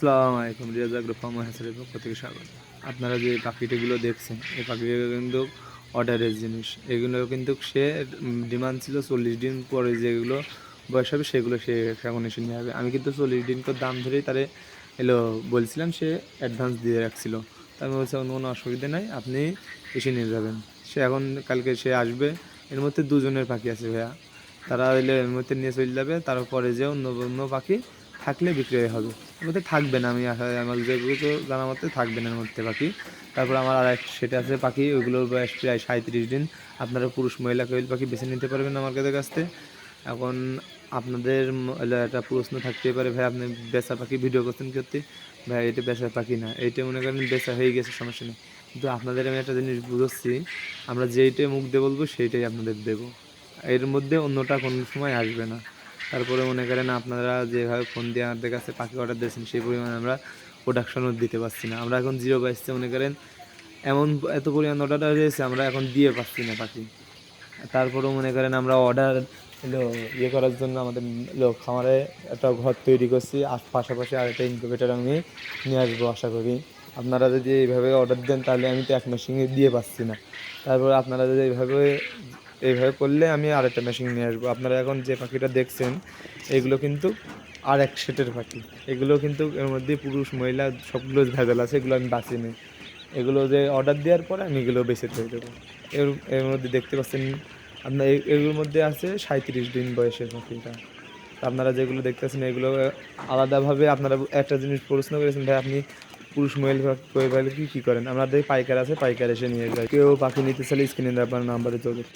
আসসালামু আলাইকুম Riaz agro farm হাসারের পক্ষ থেকে স্বাগত। আপনারা যে পাখিটিগুলো দেখছেন, এই পাখিগুলো কিন্তু অর্ডারের জিনিস। এগুলো কিন্তু সে ডিমান্ড ছিল চল্লিশ দিন পরে যেগুলো বয়স হবে, সেগুলো সে এখন এসে নিয়ে যাবে আমি কিন্তু চল্লিশ দিন করে দাম ধরেই তারে এলো, বলছিলাম, সে অ্যাডভান্স দিয়ে রাখছিল। তা আমি বলছি, কোনো অসুবিধা নাই, আপনি এসে নিয়ে যাবেন। সে এখন, কালকে সে আসবে, এর মধ্যে দুজনের পাখি আছে ভাইয়া। তারা এলে এর মধ্যে নিয়ে চলে যাবে, তারপরে যে অন্য অন্য পাখি থাকলে বিক্রয় হবে। মধ্যে থাকবে না, আমি আমার যেগুলো তো জানা মতে থাকবে না মধ্যে পাখি তারপর আমার আর এক সেটা আছে পাখি ওইগুলোর বয়স প্রায় সাঁত্রিশ দিন আপনারা পুরুষ মহিলা কোয়েল পাখি বেছে নিতে পারবেন আমার কাছে কাছ। থেকে এখন আপনাদের একটা প্রশ্ন থাকতেই পারে, ভাই আপনি বেচা পাখি ভিডিও করছেন করতে ভাই, এটা বেচা পাখি না, এইটা মনে করেন বেচা হয়ে গেছে, সমস্যা নেই। কিন্তু আপনাদের আমি একটা জিনিস বুঝাচ্ছি, আমরা যেইটাই মুখ দিয়ে বলব সেইটাই আপনাদের দেবো। এর মধ্যে অন্যটা কোনো সময় আসবে না। তারপরে মনে করেন আপনারা যেভাবে ফোন দিয়ে আমাদের কাছে পাখি অর্ডার দিয়েছেন, সেই পরিমাণে আমরা প্রোডাকশনও দিতে পারছি না। আমরা এখন জিরো বাইসতে মনে করেন এমন এত পরিমাণ অর্ডার রয়েছে আমরা এখন দিয়ে পাচ্ছি না পাখি। তারপরেও মনে করেন আমরা অর্ডার হলো ইয়ে করার জন্য আমাদের লোক খামারে একটা ঘর তৈরি করছি, আর পাশাপাশি আরেকটা ইনকিউবেটার আমি নিয়ে আসব আশা করি। আপনারা যদি এইভাবে অর্ডার দেন, তাহলে আমি তো এক মেশিনে দিয়ে পাচ্ছি না। তারপর আপনারা যদি এইভাবে এইভাবে করলে আমি আরেকটা মেশিন নিয়ে আসব। আপনারা এখন যে পাখিটা দেখছেন, এগুলো কিন্তু আর এক সেটের পাখি। এগুলো কিন্তু এর মধ্যে পুরুষ, মহিলা সবগুলো ভেজাল আছে, এগুলো আমি বাঁচি নিই। এগুলো যে অর্ডার দেওয়ার পরে আমি এগুলো বেছে দিয়ে দেবো এর এর মধ্যে দেখতে পাচ্ছেন, আপনার এগুলোর মধ্যে আছে সাঁত্রিশ দিন বয়সের পাখিটা। আপনারা যেগুলো দেখতেছেন এগুলো আলাদাভাবে আপনারা একটা জিনিস প্রশ্ন করেছেন, ভাই, আপনি পুরুষ, মহিলা কী করেন? আমাদের পাইকার আছে, পাইকার এসে নিয়ে যায়। কেউ পাখি নিতে চাইলে স্ক্রিনে আপনার নাম্বারে যোগাযোগ